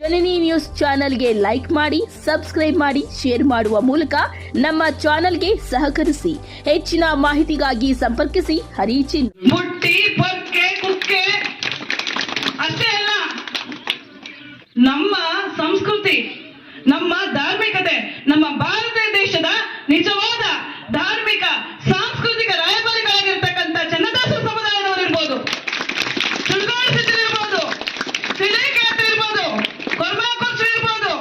ಜನನಿ news ಚಾನೆಲ್ಗೆ like ಮಾಡಿ, subscribe ಮಾಡಿ, ಶೇರ್ ಮಾಡುವ ಮೂಲಕ ನಮ್ಮ ಚಾನೆಲ್ಗೆ ಸಹಕರಿಸಿ. ಹೆಚ್ಚಿನ ಮಾಹಿತಿಗಾಗಿ ಸಂಪರ್ಕಿಸಿ. ಹರಿಚಿನ್. ಮುಟ್ಟಿ, ಬಕ್ಕೆ ಅಲ್ಲ, ನಮ್ಮ ಸಂಸ್ಕೃತಿ, ನಮ್ಮ ಧಾರ್ಮಿಕತೆ, ನಮ್ಮ ಭಾರತ ದೇಶದ ನಿಜವಾದ ಧಾರ್ಮಿಕ, ಸಾಂಸ್ಕೃತಿಕ ರಾಯಭಾರಿಗಳಾಗಿರ್ತಕ್ಕಂಥ ಚನ್ನದಾಸ ಸಮುದಾಯದವರಿರ್ಬೋದು ಸುಳ್ಗಾಡ್ ಸಿದ್ಧರು ಇರ್ಬೋದು ಸಿಲೇಕಾಟ್ ಇರ್ಬೋದು ಕೊರ್ಮಾಕುರ್ಚು ಇರ್ಬೋದು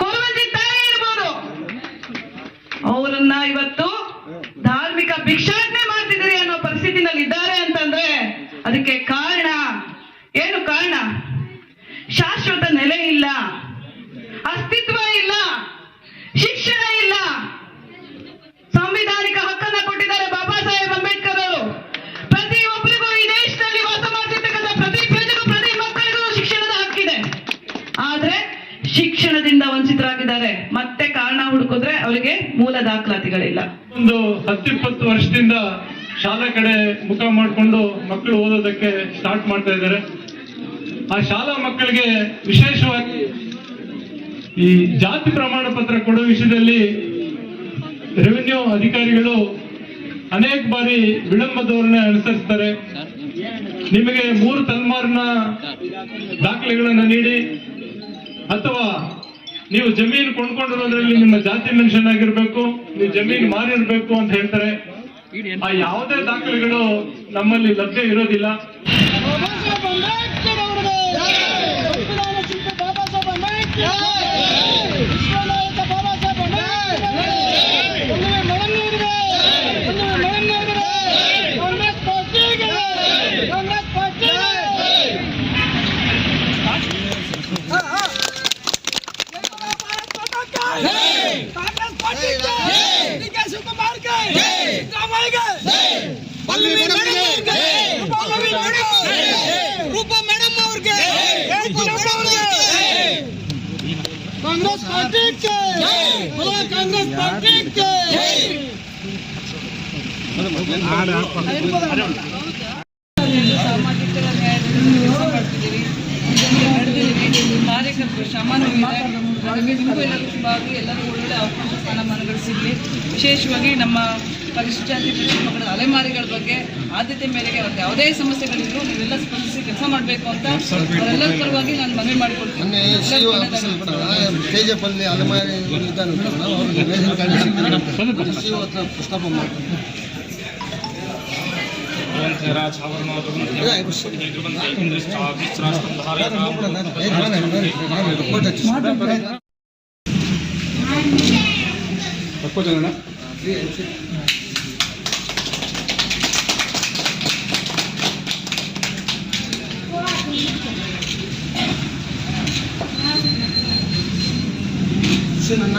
ಕೊರವಂಜಿ ತಾಯಿ ಇರ್ಬೋದು ಅವರನ್ನ ಇವತ್ತು ಧಾರ್ಮಿಕ ಭಿಕ್ಷಾಟನೆ ಮಾಡ್ತಿದ್ದೀರಿ ಅನ್ನೋ ಪರಿಸ್ಥಿತಿನಲ್ಲಿ ಇದ್ದಾರೆ ಅಂತಂದ್ರೆ ಅದಕ್ಕೆ ಕಾರಣ ಏನು ಕಾರಣ ಶಾಶ್ವತ ನೆಲೆ ಇಲ್ಲ ಅಸ್ತಿತ್ವ ಇಲ್ಲ ಶಿಕ್ಷಣ ಇಲ್ಲ ಸಂವಿಧಾನಿಕ ಹಕ್ಕನ್ನ ಕೊಟ್ಟಿದ್ದಾರೆ ಬಾಬಾ ಸಾಹೇಬ್ ಅಂಬೇಡ್ಕರ್ ಅವರು ಪ್ರತಿಯೊಬ್ಬರಿಗೂ ಈ ದೇಶದಲ್ಲಿ ವಾಸ ಮಾಡ್ತಿರ್ತಕ್ಕಂಥ ಪ್ರತಿ ಪ್ರಜೆಗೂ ಪ್ರತಿ ಮಕ್ಕಳಿಗೂ ಶಿಕ್ಷಣದ ಹಕ್ಕಿದೆ ಆದ್ರೆ ಶಿಕ್ಷಣದಿಂದ ವಂಚಿತರಾಗಿದ್ದಾರೆ ಮತ್ತೆ ಕಾರಣ ಹುಡುಕಿದ್ರೆ ಅವರಿಗೆ ಮೂಲ ದಾಖಲಾತಿಗಳಿಲ್ಲ. ಒಂದು ಹತ್ತಿಪ್ಪತ್ತು ವರ್ಷದಿಂದ ಶಾಲಾ ಕಡೆ ಮುಖ ಮಾಡಿಕೊಂಡು ಮಕ್ಕಳು ಓದೋದಕ್ಕೆ ಸ್ಟಾರ್ಟ್ ಮಾಡ್ತಾ ಇದ್ದಾರೆ. ಆ ಶಾಲಾ ಮಕ್ಕಳಿಗೆ ವಿಶೇಷವಾಗಿ ಈ ಜಾತಿ ಪ್ರಮಾಣ ಪತ್ರ ಕೊಡೋ ವಿಷಯದಲ್ಲಿ ರೆವಿನ್ಯೂ ಅಧಿಕಾರಿಗಳು ಅನೇಕ ಬಾರಿ ವಿಳಂಬ ಧೋರಣೆ ಅನುಸರಿಸ್ತಾರೆ. ನಿಮಗೆ ಮೂರು ತಲೆಮಾರಿನ ದಾಖಲೆಗಳನ್ನು ನೀಡಿ ಅಥವಾ ನೀವು ಜಮೀನು ಕೊಂಡ್ಕೊಂಡಿರೋದ್ರಲ್ಲಿ ನಿಮ್ಮ ಜಾತಿ ಮೆನ್ಷನ್ ಆಗಿರ್ಬೇಕು, ನೀವು ಜಮೀನು ಮಾರಿರ್ಬೇಕು ಅಂತ ಹೇಳ್ತಾರೆ. ಆ ಯಾವುದೇ ದಾಖಲೆಗಳು ನಮ್ಮಲ್ಲಿ ಲಭ್ಯ ಇರೋದಿಲ್ಲ. ಕಾಂಗ್ರೆಸ್ ಪಾರ್ಟಿಗೆ बोलो ಕಾಂಗ್ರೆಸ್ ಪಾರ್ಟಿಗೆ ಸಾಮಾಜಿಕ ನ್ಯಾಯದಲ್ಲಿ ಕೆಲಸ ಮಾಡ್ತಿದ್ದೀರಿ ಶ್ರಮನೂ ಎಲ್ಲರೂ ಹಾಗಾಗಿ ನಿಮಗೂ ಎಲ್ಲರಿಗೂ ಶುಭವಾಗಿ ಎಲ್ಲರಿಗೂ ಒಳ್ಳೊಳ್ಳೆ ಅವಕಾಶ ಸ್ಥಾನಮಾನಗಳು ಸಿಗಲಿ ವಿಶೇಷವಾಗಿ ನಮ್ಮ ಪರಿಶಿಷ್ಟ ಜಾತಿ ಪರಿಶಿಷ್ಟ ಮಕ್ಕಳ ಅಲೆಮಾರಿಗಳ ಬಗ್ಗೆ ಆದ್ಯತೆ ಮೇರೆಗೆ ಅವ್ರದ್ದು ಯಾವುದೇ ಸಮಸ್ಯೆಗಳಿದ್ರು ನೀವೆಲ್ಲ ಸ್ಪಂದಿಸಿ ಕೆಲಸ ಮಾಡಬೇಕು ಅಂತ ಅವರೆಲ್ಲರ ಪರವಾಗಿ ನಾನು ಮನವಿ ಮಾಡಿಕೊಡ್ತೀನಿ. గ్రంథేరా చావర్మాదుగుణ ఎదురుగుంద ఇంద్రిష్ట విశ్రాస్తం ధారయ తక్కువ చదవనా చిన్న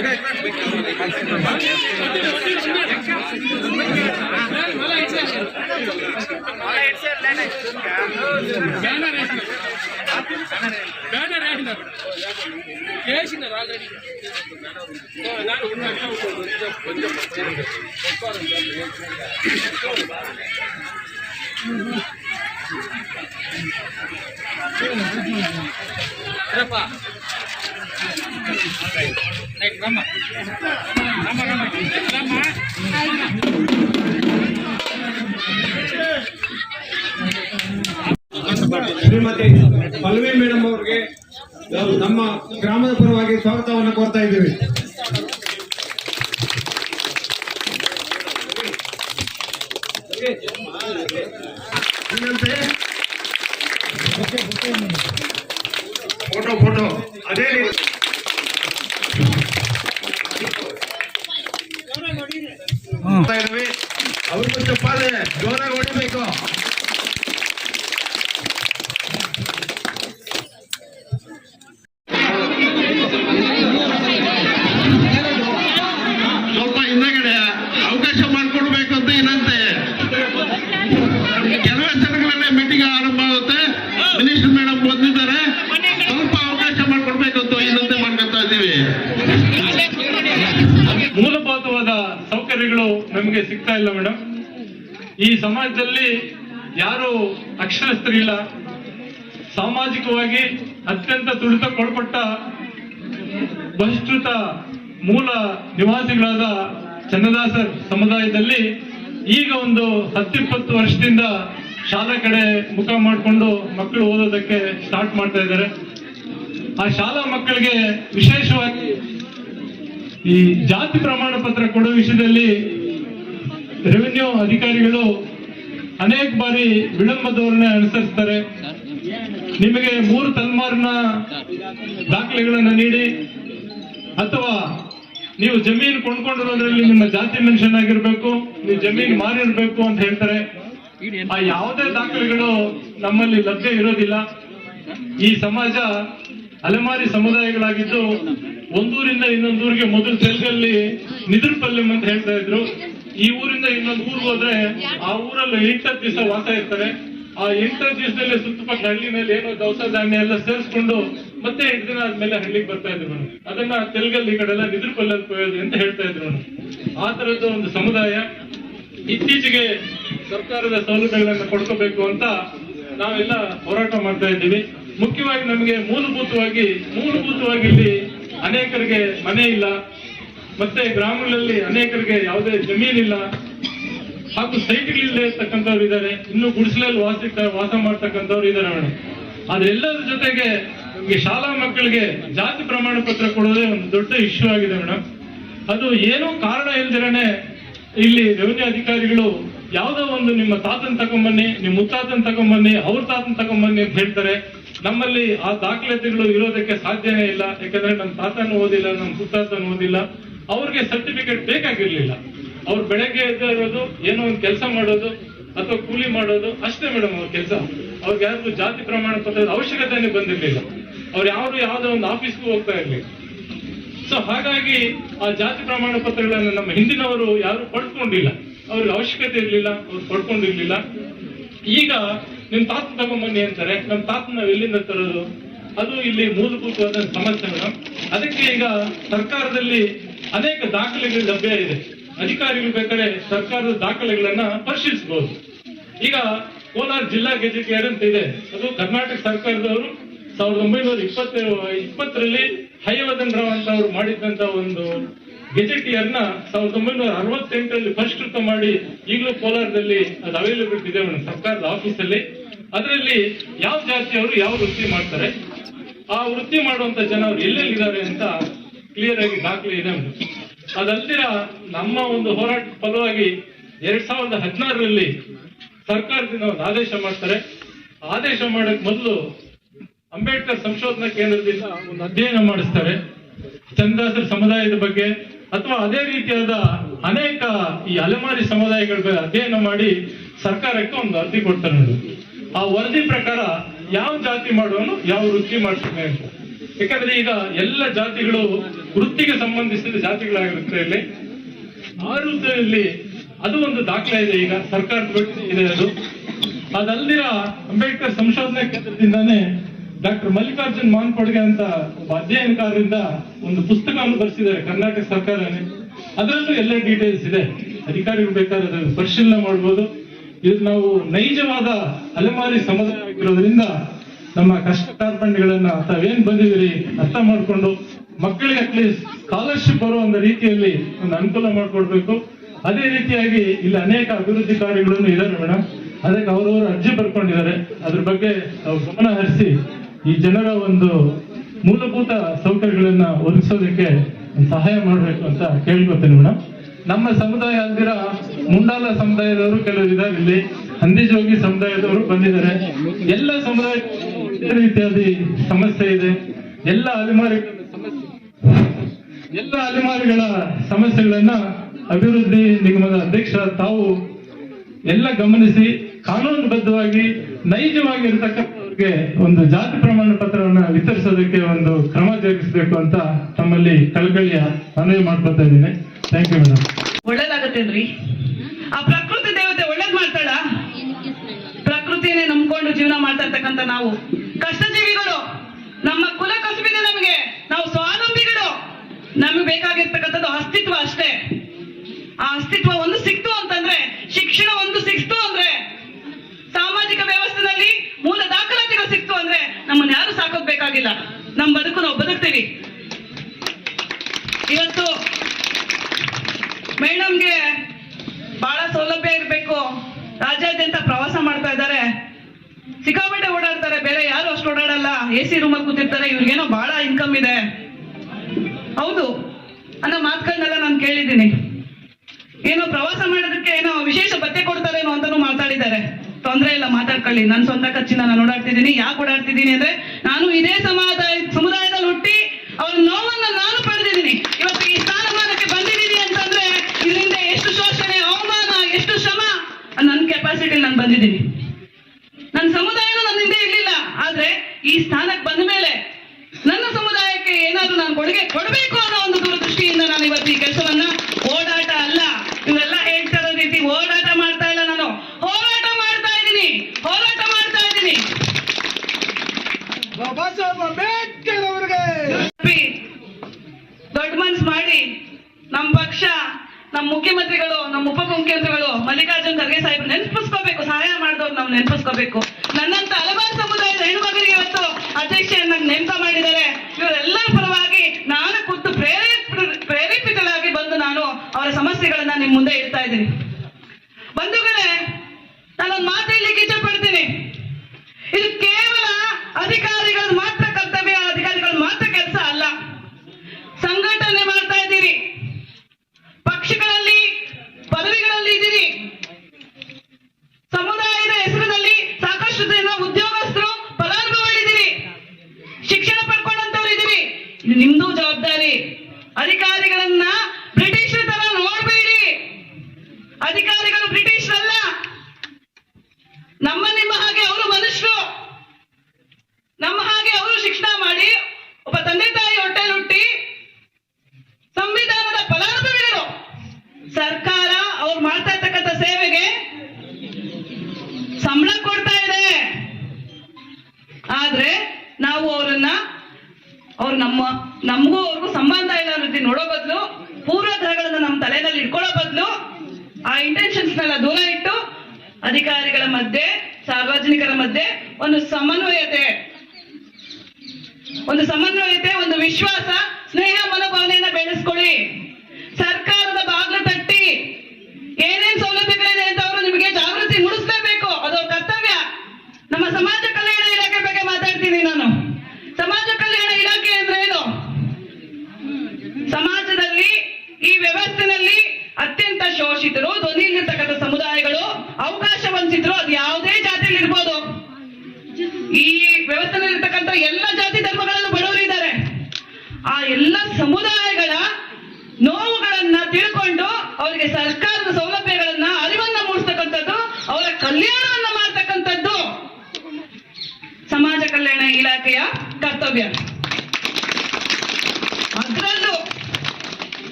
ಅವ್ರಿಗೆ ರೇಷನ್ ಕಾರ್ಡ್ ಸಿಕ್ಕಿದೆ ಸಿ ಹತ್ರ ಪ್ರಸ್ತಾಪ ಮಾಡ್ತಾರೆ ರಿಪೋರ್ಟ್ ಹಚ್ಚಿ ಶ್ರೀಮತಿ ಪಲ್ವಿ ಮೇಡಮ್ ಅವ್ರಿಗೆ ನಮ್ಮ ಗ್ರಾಮದ ಪರವಾಗಿ ಸ್ವಾಗತವನ್ನು ಕೋರ್ತಾ ಇದ್ದೀವಿ ಫೋಟೋ ಫೋಟೋ ಅದೇ ರೀತಿ ಹೋಗ್ತಾ ಇದ್ದೀವಿ. ಅವ್ರಿಗೂ ಚಪ್ಪಾಳೆ ಜೋರಾಗಿ ಹೊಡಿಬೇಕು ಸ್ವಲ್ಪ ಹಿಂದಗಡೆ ಅವಕಾಶ ಮಾಡಿಕೊಡ್ಬೇಕು ಅಂತ ಏನಂತೆ ಕೆಲವೇ ಕ್ಷಣಗಳಲ್ಲೇ ಮೀಟಿಂಗ್ ಆರಂಭ ಆಗುತ್ತೆ. ಮಿನಿಸ್ಟರ್ ಮೇಡಮ್ ಬಂದಿದ್ದಾರೆ. ಸ್ವಲ್ಪ ಅವಕಾಶ ಮಾಡ್ಕೊಡ್ಬೇಕಂತ ಅಂತ ಏನಂತೆ ಮಾಡ್ಕೊತಾ ಇದ್ದೀವಿ ಮೂಲಭೂತವಾದ ಸೌಕರ್ಯಗಳು ನಮಗೆ ಸಿಗ್ತಾ ಇಲ್ಲ ಮೇಡಮ್ ಈ ಸಮಾಜದಲ್ಲಿ ಯಾರು ಅಕ್ಷರಸ್ಥರಿಲ್ಲ ಸಾಮಾಜಿಕವಾಗಿ ಅತ್ಯಂತ ತುಳಿತಕ್ಕೊಳಪಟ್ಟ ಬಹಿಷ್ಕೃತ ಮೂಲ ನಿವಾಸಿಗಳಾದ ಚನ್ನದಾಸರ್ ಸಮುದಾಯದಲ್ಲಿ ಈಗ ಒಂದು ಹತ್ತಿಪ್ಪತ್ತು ವರ್ಷದಿಂದ ಶಾಲಾ ಕಡೆ ಮುಖ ಮಾಡಿಕೊಂಡು ಮಕ್ಕಳು ಓದೋದಕ್ಕೆ ಸ್ಟಾರ್ಟ್ ಮಾಡ್ತಾ ಇದ್ದಾರೆ. ಆ ಶಾಲಾ ಮಕ್ಕಳಿಗೆ ವಿಶೇಷವಾಗಿ ಈ ಜಾತಿ ಪ್ರಮಾಣ ಪತ್ರ ಕೊಡೋ ವಿಷಯದಲ್ಲಿ ರೆವಿನ್ಯೂ ಅಧಿಕಾರಿಗಳು ಅನೇಕ ಬಾರಿ ವಿಳಂಬ ಧೋರಣೆ ಅನುಸರಿಸ್ತಾರೆ. ನಿಮಗೆ ಮೂರು ತಲೆಮಾರಿನ ದಾಖಲೆಗಳನ್ನು ನೀಡಿ, ಅಥವಾ ನೀವು ಜಮೀನು ಕೊಂಡ್ಕೊಂಡಿರೋದ್ರಲ್ಲಿ ನಿಮ್ಮ ಜಾತಿ ಮೆನ್ಷನ್ ಆಗಿರ್ಬೇಕು, ನೀವು ಜಮೀನು ಮಾರಿರ್ಬೇಕು ಅಂತ ಹೇಳ್ತಾರೆ. ಆ ಯಾವುದೇ ದಾಖಲೆಗಳು ನಮ್ಮಲ್ಲಿ ಲಭ್ಯ ಇರೋದಿಲ್ಲ. ಈ ಸಮಾಜ ಅಲೆಮಾರಿ ಸಮುದಾಯಗಳಾಗಿದ್ದು ಒಂದೂರಿಂದ ಇನ್ನೊಂದೂರಿಗೆ ಮೊದಲು ತೆಲುಗಲ್ಲಿ ನಿದುರ್ಪಲ್ಯಂ ಅಂತ ಹೇಳ್ತಾ ಇದ್ರು. ಈ ಊರಿಂದ ಇನ್ನೊಂದು ಊರಿಗೆ ಹೋದ್ರೆ ಆ ಊರಲ್ಲಿ ಎಂಟತ್ತು ದಿವಸ ವಾಸ ಇರ್ತಾರೆ ಆ ಎಂಟತ್ತು ದಿವಸದಲ್ಲಿ ಸುತ್ತಮುತ್ತ ಹಳ್ಳಿ ಮೇಲೆ ಏನೋ ದವಸ ಧಾನ್ಯ ಎಲ್ಲ ಸೇರಿಸ್ಕೊಂಡು ಮತ್ತೆ ಎಂಟು ದಿನ ಆದ್ಮೇಲೆ ಹಳ್ಳಿಗೆ ಬರ್ತಾ ಇದ್ರು ನಾನು ಅದನ್ನ ತೆಲುಗಲ್ಲಿ ಈ ಕಡೆ ಎಲ್ಲ ಅಂತ ಹೇಳ್ತಾ ಇದ್ರು ಮೇಡಮ್. ಆ ತರದ್ದು ಒಂದು ಸಮುದಾಯ ಇತ್ತೀಚೆಗೆ ಸರ್ಕಾರದ ಸೌಲಭ್ಯಗಳನ್ನು ಕೊಡ್ಕೋಬೇಕು ಅಂತ ನಾವೆಲ್ಲ ಹೋರಾಟ ಮಾಡ್ತಾ ಇದ್ದೀವಿ. ಮುಖ್ಯವಾಗಿ ನಮಗೆ ಮೂಲಭೂತವಾಗಿ ಮೂಲಭೂತವಾಗಿ ಇಲ್ಲಿ ಅನೇಕರಿಗೆ ಮನೆ ಇಲ್ಲ. ಮತ್ತೆ ಗ್ರಾಮಗಳಲ್ಲಿ ಅನೇಕರಿಗೆ ಯಾವುದೇ ಜಮೀನಿಲ್ಲ ಹಾಗೂ ಸೈಟ್ಗಳಿಲ್ಲದೆ ಇರ್ತಕ್ಕಂಥವ್ರು ಇದ್ದಾರೆ. ಇನ್ನು ಗುಡಿಸಲಲ್ಲಿ ವಾಸ ವಾಸ ಮಾಡ್ತಕ್ಕಂಥವ್ರು ಇದ್ದಾರೆ ಮೇಡಮ್. ಅದೆಲ್ಲರ ಜೊತೆಗೆ ನಮಗೆ ಶಾಲಾ ಮಕ್ಕಳಿಗೆ ಜಾತಿ ಪ್ರಮಾಣ ಪತ್ರ ಕೊಡೋದೇ ಒಂದು ದೊಡ್ಡ ಇಶ್ಯೂ ಆಗಿದೆ ಮೇಡಮ್. ಅದು ಏನೋ ಕಾರಣ ಇಲ್ದಿರನೆ ಇಲ್ಲಿ ರೆವಿನ್ಯೂ ಅಧಿಕಾರಿಗಳು ಯಾವುದೋ ಒಂದು ನಿಮ್ಮ ತಾತನ್ ತಗೊಂಬನ್ನಿ ನಿಮ್ಮ ಮುತ್ತಾತನ್ ತಗೊಂಬನ್ನಿ ಅವ್ರ ತಾತನ್ ತಗೊಂಬನ್ನಿ ಅಂತ ಹೇಳ್ತಾರೆ. ನಮ್ಮಲ್ಲಿ ಆ ದಾಖಲಾತಿಗಳು ಇರೋದಕ್ಕೆ ಸಾಧ್ಯನೇ ಇಲ್ಲ. ಯಾಕಂದ್ರೆ ನಮ್ಮ ತಾತನು ಓದಿಲ್ಲ ನಮ್ಮ ಮುತ್ತಾತನ ಓದಿಲ್ಲ. ಅವ್ರಿಗೆ ಸರ್ಟಿಫಿಕೇಟ್ ಬೇಕಾಗಿರ್ಲಿಲ್ಲ. ಅವ್ರು ಬೆಳಗ್ಗೆ ಎದ್ದು ಇರೋದು, ಏನೋ ಒಂದು ಕೆಲಸ ಮಾಡೋದು, ಅಥವಾ ಕೂಲಿ ಮಾಡೋದು, ಅಷ್ಟೇ ಮೇಡಮ್ ಅವ್ರ ಕೆಲಸ. ಅವ್ರಿಗೆ ಯಾರಿಗೂ ಜಾತಿ ಪ್ರಮಾಣ ಪತ್ರದ ಅವಶ್ಯಕತೆನೇ ಬಂದಿರ್ಲಿಲ್ಲ. ಅವ್ರು ಯಾರು ಯಾವುದೋ ಒಂದು ಆಫೀಸ್ಗೂ ಹೋಗ್ತಾ ಇರ್ಲಿಲ್ಲ. ಸೊ ಹಾಗಾಗಿ ಆ ಜಾತಿ ಪ್ರಮಾಣ ಪತ್ರಗಳನ್ನು ನಮ್ಮ ಹಿಂದಿನವರು ಯಾರು ಪಡ್ಕೊಂಡಿಲ್ಲ. ಅವ್ರಿಗೆ ಅವಶ್ಯಕತೆ ಇರಲಿಲ್ಲ, ಅವ್ರು ಪಡ್ಕೊಂಡಿರ್ಲಿಲ್ಲ. ಈಗ ನಿಮ್ ತಾತನ ತಗೊಂಬನ್ನಿ ಅಂತಾರೆ. ನಮ್ಮ ತಾತನ ನಾವು ಎಲ್ಲಿಂದ ತರೋದು? ಅದು ಇಲ್ಲಿ ಮೂಲಭೂತವಾದ ಸಮಸ್ಯೆ ಮೇಡಮ್ ಅದಕ್ಕೆ ಈಗ ಸರ್ಕಾರದಲ್ಲಿ ಅನೇಕ ದಾಖಲೆಗಳು ಲಭ್ಯ ಇದೆ. ಅಧಿಕಾರಿಗಳು ಬೇಕಾದ್ರೆ ಸರ್ಕಾರದ ದಾಖಲೆಗಳನ್ನ ಪರಿಶೀಲಿಸಬಹುದು ಈಗ ಕೋಲಾರ ಜಿಲ್ಲಾ ಗೆಜೆಟಿಯರ್ ಅಂತ ಇದೆ? ಅದು ಕರ್ನಾಟಕ ಸರ್ಕಾರದವರು ಸಾವಿರದ ಒಂಬೈನೂರ ಇಪ್ಪತ್ತ, ಇಪ್ಪತ್ತರಲ್ಲಿ ಹಯವರ್ಧನ್ ರಾವ್ ಅಂತ ಅವರು ಮಾಡಿದಂತ ಒಂದು ಗೆಜೆಟಿಯರ್ನ ಸಾವಿರದ ಒಂಬೈನೂರ ಅರವತ್ತೆಂಟರಲ್ಲಿ ಪರಿಷ್ಕೃತ ಮಾಡಿ ಈಗಲೂ ಕೋಲಾರದಲ್ಲಿ ಅದು ಅವೈಲೇಬಲ್ ಇದೆ ಮೇಡಮ್ ಸರ್ಕಾರದ ಆಫೀಸಲ್ಲಿ ಅದರಲ್ಲಿ ಯಾವ ಜಾತಿಯವರು ಯಾವ ವೃತ್ತಿ ಮಾಡ್ತಾರೆ? ಆ ವೃತ್ತಿ ಮಾಡುವಂತ ಜನ ಅವ್ರು ಎಲ್ಲೆಲ್ಲಿದ್ದಾರೆ ಅಂತ ಕ್ಲಿಯರ್ ಆಗಿ ದಾಖಲೆ ಇದೆ ಮೇಡಮ್ ಅದಲ್ದಿರ ನಮ್ಮ ಒಂದು ಹೋರಾಟ ಫಲವಾಗಿ ಎರಡ್ ಸಾವಿರದ ಹದಿನಾರರಲ್ಲಿ ಸರ್ಕಾರದಿಂದ ಒಂದು ಆದೇಶ ಮಾಡ್ತಾರೆ. ಆದೇಶ ಮಾಡಕ್ ಮೊದಲು ಅಂಬೇಡ್ಕರ್ ಸಂಶೋಧನಾ ಕೇಂದ್ರದಿಂದ ಒಂದು ಅಧ್ಯಯನ ಮಾಡಿಸ್ತಾರೆ. ಚಂದಾಸರ ಸಮುದಾಯದ ಬಗ್ಗೆ ಅಥವಾ ಅದೇ ರೀತಿಯಾದ ಅನೇಕ ಈ ಅಲೆಮಾರಿ ಸಮುದಾಯಗಳ ಅಧ್ಯಯನ ಮಾಡಿ ಸರ್ಕಾರಕ್ಕೆ ಒಂದು ವರದಿ ಕೊಡ್ತಾರೆ. ನೋಡಿ ಆ ವರದಿ ಪ್ರಕಾರ ಯಾವ ಜಾತಿ ಮಾಡುವನು ಯಾವ ವೃತ್ತಿ ಮಾಡ್ತಾನೆ ಅಂತ. ಯಾಕಂದ್ರೆ ಈಗ ಎಲ್ಲ ಜಾತಿಗಳು ವೃತ್ತಿಗೆ ಸಂಬಂಧಿಸಿದ ಜಾತಿಗಳಾಗಿರುತ್ತೆ ಇಲ್ಲಿ. ಆ ವೃತ್ತಿಯಲ್ಲಿ ಅದು ಒಂದು ದಾಖಲೆ ಇದೆ ಈಗ, ಸರ್ಕಾರದ ಇದೆ ಅದು. ಅದಲ್ದಿರ ಅಂಬೇಡ್ಕರ್ ಸಂಶೋಧನಾ ಕೇಂದ್ರದಿಂದಾನೇ ಡಾಕ್ಟರ್ ಮಲ್ಲಿಕಾರ್ಜುನ್ ಮಾನ್ಕೊಡ್ಗೆ ಅಂತ ಒಬ್ಬ ಅಧ್ಯಯನಕಾರರಿಂದ ಒಂದು ಪುಸ್ತಕವನ್ನು ಬರೆಸಿದ್ದಾರೆ ಕರ್ನಾಟಕ ಸರ್ಕಾರನೇ. ಅದರಲ್ಲೂ ಎಲ್ಲ ಡೀಟೇಲ್ಸ್ ಇದೆ. ಅಧಿಕಾರಿಗಳು ಬೇಕಾದ್ರೆ ಅದನ್ನು ಪರಿಶೀಲನೆ ಮಾಡ್ಬೋದು. ಇದು ನಾವು ನೈಜವಾದ ಅಲೆಮಾರಿ ಸಮುದಾಯ ಆಗಿರೋದ್ರಿಂದ ನಮ್ಮ ಕಷ್ಟ ಕಾರ್ಪಣ್ಯಗಳನ್ನ ತಾವೇನ್ ಬಂದಿದ್ದೀರಿ ಅರ್ಥ ಮಾಡ್ಕೊಂಡು ಮಕ್ಕಳಿಗೆ ಅಟ್ಲೀಸ್ಟ್ ಸ್ಕಾಲರ್ಶಿಪ್ ಬರೋ ಒಂದು ರೀತಿಯಲ್ಲಿ ಒಂದು ಅನುಕೂಲ ಮಾಡಿಕೊಡ್ಬೇಕು. ಅದೇ ರೀತಿಯಾಗಿ ಇಲ್ಲಿ ಅನೇಕ ಅಭಿವೃದ್ಧಿ ಕಾರ್ಯಗಳನ್ನು ಇದ್ದಾರೆ ಮೇಡಮ್ ಅದಕ್ಕೆ ಅವರವರು ಅರ್ಜಿ ಬರ್ಕೊಂಡಿದ್ದಾರೆ. ಅದ್ರ ಬಗ್ಗೆ ನಾವು ಗಮನ ಹರಿಸಿ ಈ ಜನರ ಒಂದು ಮೂಲಭೂತ ಸೌಕರ್ಯಗಳನ್ನ ಒದಗಿಸೋದಕ್ಕೆ ಸಹಾಯ ಮಾಡಬೇಕು ಅಂತ ಕೇಳ್ಕೊತೇನೆ ಮೇಡಮ್ ನಮ್ಮ ಸಮುದಾಯ ಅಂದಿರ ಮುಂಡಾಲ ಸಮುದಾಯದವರು ಕೆಲವರು ಇದ್ದಾರೆ ಇಲ್ಲಿ ಹಂದಿಜೋಗಿ ಸಮುದಾಯದವರು ಬಂದಿದ್ದಾರೆ. ಎಲ್ಲ ಸಮುದಾಯ ರೀತಿಯಾದಿ ಸಮಸ್ಯೆ ಇದೆ. ಎಲ್ಲ ಅಲೆಮಾರಿ ಎಲ್ಲ ಅಲೆಮಾರಿಗಳ ಸಮಸ್ಯೆಗಳನ್ನ ಅಭಿವೃದ್ಧಿ ನಿಗಮದ ಅಧ್ಯಕ್ಷ ತಾವು ಎಲ್ಲ ಗಮನಿಸಿ ಕಾನೂನುಬದ್ಧವಾಗಿ ನೈಜವಾಗಿ ಇರತಕ್ಕಂಥವ್ರಿಗೆ ಒಂದು ಜಾತಿ ಪ್ರಮಾಣ ಪತ್ರವನ್ನ ವಿತರಿಸೋದಕ್ಕೆ ಒಂದು ಕ್ರಮ ಜರುಗಿಸಬೇಕು ಅಂತ ತಮ್ಮಲ್ಲಿ ಕಳಕಳಿಯ ಮನವಿ ಮಾಡ್ಕೊತಾ ಇದ್ದೀನಿ. ಥ್ಯಾಂಕ್ ಯು ಮೇಡಮ್ ಒಳ್ಳೇದಾಗತ್ತೇನ್ರಿ ಆ ಪ್ರಕೃತಿ ದೇವತೆ ಒಳ್ಳೇದ್ ಮಾಡ್ತಾಳ? ಪ್ರಕೃತಿನೇ ನಂಬ್ಕೊಂಡು ಜೀವನ ಮಾಡ್ತಾ ಇರ್ತಕ್ಕಂಥ ನಾವು. ಕಷ್ಟಜೀವಿಗಳು, ನಮ್ಮ ಕುಲ ಕಸುಬಿದೆ ನಮಗೆ, ನಾವು ಸ್ವಾವಲಂಬಿಗಳು. ನಮಗೆ ಬೇಕಾಗಿರ್ತಕ್ಕಂಥದ್ದು ಅಸ್ತಿತ್ವ ಅಷ್ಟೇ. ಆ ಅಸ್ತಿತ್ವ ಒಂದು ಸಿಕ್ತು ಅಂತಂದ್ರೆ ಶಿಕ್ಷಣ ಒಂದು ಸಿಕ್ತು ಅಂದ್ರೆ ಸಾಮಾಜಿಕ ವ್ಯವಸ್ಥೆನಲ್ಲಿ ಮೂಲ ದಾಖಲಾತಿಗಳು ಸಿಕ್ತು ಅಂದ್ರೆ ನಮ್ಮನ್ನ ಯಾರು ಸಾಕೋದ್ ಬೇಕಾಗಿಲ್ಲ. ನಮ್ ಬದುಕು ನಾವು ಬದುಕ್ತೀವಿ. ಇವತ್ತು ಮೇಡಮ್ಗೆ ಬಹಳ ಸೌಲಭ್ಯ ಇರಬೇಕು. ರಾಜ್ಯಾದ್ಯಂತ ಪ್ರವಾಸ ಮಾಡ್ತಾ ಇದ್ದಾರೆ. ಸಿಕ್ಕಾಪಟ್ಟೆ ಓಡಾಡ್ತಾರೆ, ಬೇರೆ ಯಾರು ಅಷ್ಟು ಓಡಾಡಲ್ಲ. ಎ ಸಿ ರೂಮಲ್ಲಿ ಕೂತಿರ್ತಾರೆ, ಇವ್ರಿಗೇನೋ ಬಹಳ ಇನ್ಕಮ್ ಇದೆ. ಹೌದು. ಅನ್ನೋ ಮಾತುಗಳನ್ನೆಲ್ಲ ನಾನು ಕೇಳಿದ್ದೀನಿ. ಏನೋ ಪ್ರವಾಸ ಮಾಡೋದಕ್ಕೆ ಏನೋ ವಿಶೇಷ ಭತ್ಯೆ ಕೊಡ್ತಾರೇನೋ ಅಂತಾನು ಮಾತಾಡಿದ್ದಾರೆ. ತೊಂದ್ರೆ ಇಲ್ಲ, ಮಾತಾಡ್ಕೊಳ್ಳಿ. ನನ್ನ ಸ್ವಂತ ಖರ್ಚಿನ ನಾನು ಓಡಾಡ್ತಿದ್ದೀನಿ, ಯಾಕೆ ಓಡಾಡ್ತಿದ್ದೀನಿ ಅಂದ್ರೆ ನಾನು ಇದೇ ಸಮಾಜ, ಸಮುದಾಯದಲ್ಲಿ ಹುಟ್ಟಿ ಅವ್ರ ನೋವನ್ನ ನಾನು ಪಡೆದಿದ್ದೀನಿ. ಇವತ್ತು ಈ ಸ್ಥಾನಮಾನಕ್ಕೆ ಬಂದಿದ್ದೀನಿ ಅಂತಂದ್ರೆ ಇದರಿಂದ ಎಷ್ಟು ಶೋಷಣೆ, ಅವಮಾನ, ಎಷ್ಟು ಶ್ರಮ ನನ್ನ ಕೆಪಾಸಿಟಿ ನಾನು ಬಂದಿದ್ದೀನಿ ನನ್ನ ಸಮುದಾಯನೂ ನನ್ನಿಂದ ಇರ್ಲಿಲ್ಲ ಆದ್ರೆ ಈ ಸ್ಥಾನಕ್ಕೆ ಬಂದ ಮೇಲೆ ನನ್ನ ಸಮುದಾಯಕ್ಕೆ ಏನಾದ್ರೂ ನಾನು ಕೊಡುಗೆ ಕೊಡಬೇಕು ಅನ್ನೋ ಒಂದು ದೂರದೃಷ್ಟಿಯಿಂದ ನಾನು ಇವತ್ತು ಈ ಕೆಲಸವನ್ನ ಓಡಾಟ ಅಲ್ಲ ಇವೆಲ್ಲ ಹೇಳ್ತಾ ಇರೋ ರೀತಿ ಓಡಾಟ ಮಾಡ್ತಾ ಇಲ್ಲ ನಾನು ಹೋರಾಟ ಮಾಡ್ತಾ ಇದ್ದೀನಿ ಹೋರಾಟ ಮಾಡ್ತಾ ಇದ್ದೀನಿ ಬಾಬಾ ಸಾಹೇಬ್ ಅಂಬೇಡ್ಕರ್ ಅವರಿಗೆ ತಪ್ಪಿ ದೊಡ್ಡ ಮನ್ಸ್ ಮಾಡಿ ನಮ್ಮ ಪಕ್ಷ ನಮ್ಮ ಮುಖ್ಯಮಂತ್ರಿಗಳು ನಮ್ಮ ಉಪ ಮುಖ್ಯಮಂತ್ರಿಗಳು ಮಲ್ಲಿಕಾರ್ಜುನ್ ಖರ್ಗೆ ಸಾಹೇಬ್ ನೆನಪಿಸ್ಕೋಬೇಕು ಸಹಾಯ ಮಾಡಿದವ್ರು ನಾವು ನೆನಪಿಸ್ಕೋಬೇಕು ನನ್ನಂತ ಹಲವಾರು ಸಮುದಾಯದ ಹೆಣ್ಮಗರಿಗೆ ಇವತ್ತು ಅಧ್ಯಕ್ಷರನ್ನ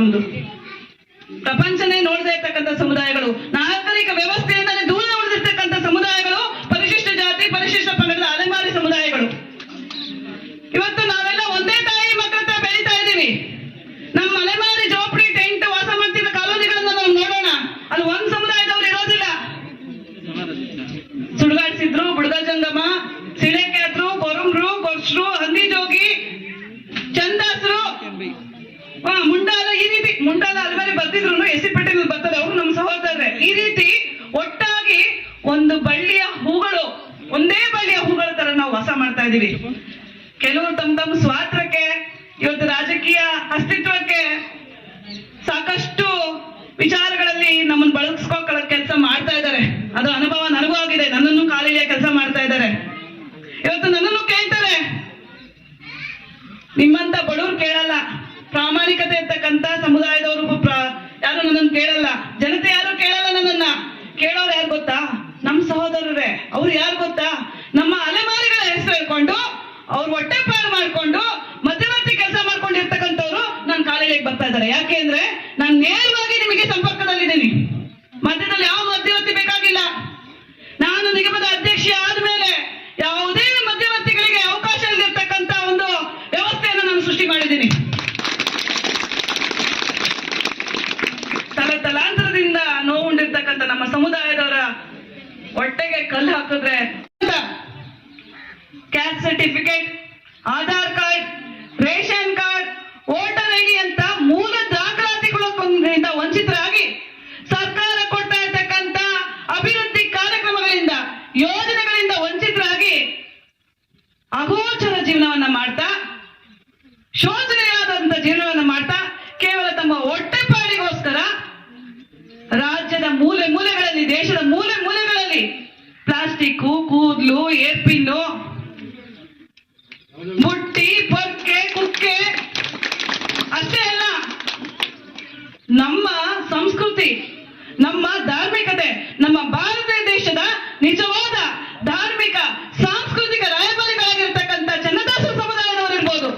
ಸಮುದಾಯಗಳು ನಮ್ದು ಪ್ರಪಂಚನೇ ನೋಡದೇ ಇರ್ತಕ್ಕಂಥ ಸಮುದಾಯಗಳು ನಾಗರಿಕ ವ್ಯವಸ್ಥೆಯಿಂದಲೇ ದೂರ ಉಳಿದಿರ್ತಕ್ಕಂಥ ಸಮುದಾಯಗಳು ಪರಿಶಿಷ್ಟ ಜಾತಿ ಪರಿಶಿಷ್ಟ ಪಂಗಡದ ಅಲೆಮಾರಿ ಸಮುದಾಯಗಳು ಇವತ್ತು ನಾವೆಲ್ಲ ಒಂದೇ ತಾಯಿ ಮಕ್ಕಳ ಹತ್ರ ಬೆಳೀತಾ ಇದ್ದೀವಿ ನಮ್ಮ ಅಲೆಮಾರಿ ಜೋಪಡಿ ಟೆಂಟ್ ವಾಸ ಮಾಡ್ತಿದ್ದ ಕಾಲೋನಿಗಳನ್ನ ನಾವು ನೋಡೋಣ ಅಲ್ಲಿ ಒಂದ್ ಸಮುದಾಯದವ್ರು ಇರೋದಿಲ್ಲ ಸುಡುಗಾಡ್ಸಿದ್ರು ಬುಡದ ಜಂಗಮ ಸಿಳೆಕ್ಯಾತ್ರು ಕೊರಂಬ್ರು ಕೊರ್ಸ್ರು ಹಂದಿ ಜೋಗಿ ಚಂದಾಸ್ರು ಹಾ ಮುಂಡಾಲ ಈ ರೀತಿ ಮುಂಡಾಲ ಅಲ್ವರೆ ಬರ್ತಿದ್ರು ಎಸ್ ಸಿ ಪಟೇಲ್ ಬರ್ತಾರೆ ಅವರು ನಮ್ಮ ಸಹೋದರರೇ ಈ ರೀತಿ ಒಟ್ಟಾಗಿ ಒಂದು ಬಳ್ಳಿಯ ಹೂಗಳು ಒಂದೇ ಬಳ್ಳಿಯ ಹೂಗಳ ತರ ನಾವು ವಾಸ ಮಾಡ್ತಾ ಇದೀವಿ ಕೆಲವರು ತಮ್ಮ ತಮ್ಮ ಸ್ವಾರ್ಥಕ್ಕೆ ಇವತ್ತು ರಾಜಕೀಯ ಅಸ್ತಿತ್ವಕ್ಕೆ ಸಾಕಷ್ಟು ವಿಚಾರಗಳಲ್ಲಿ ನಮ್ಮನ್ನು ಬಳಸ್ಕೋಕೊಳ್ಳೋ ಕೆಲಸ ಮಾಡ್ತಾ ಇದ್ದಾರೆ ಅದು ಅನುಭವ ನನಗೂ ಆಗಿದೆ ನನ್ನನ್ನು ಕಾಲಿಗೆ ಕೆಲಸ ಮಾಡ್ತಾ ಇದ್ದಾರೆ ಇವತ್ತು ನನ್ನನ್ನು ಕೇಳ್ತಾರೆ ನಿಮ್ಮಂತ ಬಡವ್ರು ಕೇಳಲ್ಲ ಪ್ರಾಮಾಣಿಕತೆ ಇರ್ತಕ್ಕಂತ ಸಮುದಾಯದವರು ಪ್ರ- ಯಾರು ನನ್ನನ್ನು ಕೇಳಲ್ಲ ಜನತೆ ಯಾರು ಕೇಳಲ್ಲ ನನ್ನನ್ನ ಕೇಳೋರು ಯಾರು ಗೊತ್ತಾ ನಮ್ಮ ಸಹೋದರರೇ ಅವ್ರು ಯಾರು ಗೊತ್ತಾ ನಮ್ಮ ಅಲೆಮಾರಿಗಳ ಹೆಸರು ಹೇಳ್ಕೊಂಡು ಅವ್ರು ಹೊಟ್ಟೆಪಾಡು ಮಾಡ್ಕೊಂಡು ಮಧ್ಯವರ್ತಿ ಕೆಲಸ ಮಾಡ್ಕೊಂಡಿರ್ತಕ್ಕಂಥವ್ರು ನನ್ನ ಕಾಲೇಜಿಗೆ ಬರ್ತಾ ಇದ್ದಾರೆ ಯಾಕೆ ಅಂದ್ರೆ ನಾನು ನೇರವಾಗಿ ನಿಮಗೆ ಸಂಪರ್ಕದಲ್ಲಿದ್ದೀನಿ ಮಧ್ಯದಲ್ಲಿ ಯಾವ ಮಧ್ಯವರ್ತಿ ಬೇಕಾಗಿಲ್ಲ ನಾನು ನಿಗಮದ ಅಧ್ಯಕ್ಷೆ ಆದ್ಮೇಲೆ ಯಾವುದೇ ಮಧ್ಯವರ್ತಿಗಳಿಗೆ ಅವಕಾಶ ಇಲ್ಲದಿರ್ತಕ್ಕಂಥ ಒಂದು ವ್ಯವಸ್ಥೆಯನ್ನು ನಾನು ಸೃಷ್ಟಿ ಮಾಡಿದ್ದೀನಿ ತಲ ತಲಾಂತರದಿಂದ ನೋವುಂಡಿರ್ತಕ್ಕಂಥ ನಮ್ಮ ಸಮುದಾಯದವರ ಹೊಟ್ಟೆಗೆ ಕಲ್ಲು ಹಾಕಿದ್ರೆ caste certificate Aadhaar card ration card voter ID ಅಂತ ಮೂಲ ದಾಖಲಾತಿಗಳಿಂದ ವಂಚಿತರಾಗಿ ಸರ್ಕಾರ ಕೊಡ್ತಾ ಇರ್ತಕ್ಕಂಥ ಅಭಿವೃದ್ಧಿ ಕಾರ್ಯಕ್ರಮಗಳಿಂದ ಯೋಜನೆಗಳಿಂದ ವಂಚಿತರಾಗಿ ಅಗೋಚರ ಜೀವನವನ್ನ ಮಾಡ್ತಾ ಶೋಚನೆಯಾದಂತ ಜೀವನವನ್ನು ಮಾಡ್ತಾ ಕೇವಲ ತಮ್ಮ ಹೊಟ್ಟೆಪಾಡಿಗೋಸ್ಕರ ರಾಜ್ಯದ ಮೂಲೆ ಮೂಲೆಗಳಲ್ಲಿ ದೇಶದ ಮೂಲೆ ಮೂಲೆಗಳಲ್ಲಿ ಪ್ಲಾಸ್ಟಿಕ್ ಕೂದ್ಲು ಏರ್ಪಿನ್ನು ಬುಟ್ಟಿ ಪೊರ್ಕೆ ಕುಕ್ಕೆ ಅಷ್ಟೇ ಅಲ್ಲ ನಮ್ಮ ಸಂಸ್ಕೃತಿ ನಮ್ಮ ಧಾರ್ಮಿಕತೆ ನಮ್ಮ ಭಾರತ ದೇಶದ ನಿಜವಾದ ಧಾರ್ಮಿಕ ಸಾಂಸ್ಕೃತಿಕ ರಾಯಭಾರಿಗಳಾಗಿರ್ತಕ್ಕಂಥ ಚನ್ನದಾಸರ ಸಮುದಾಯದವರು ಇರ್ಬೋದು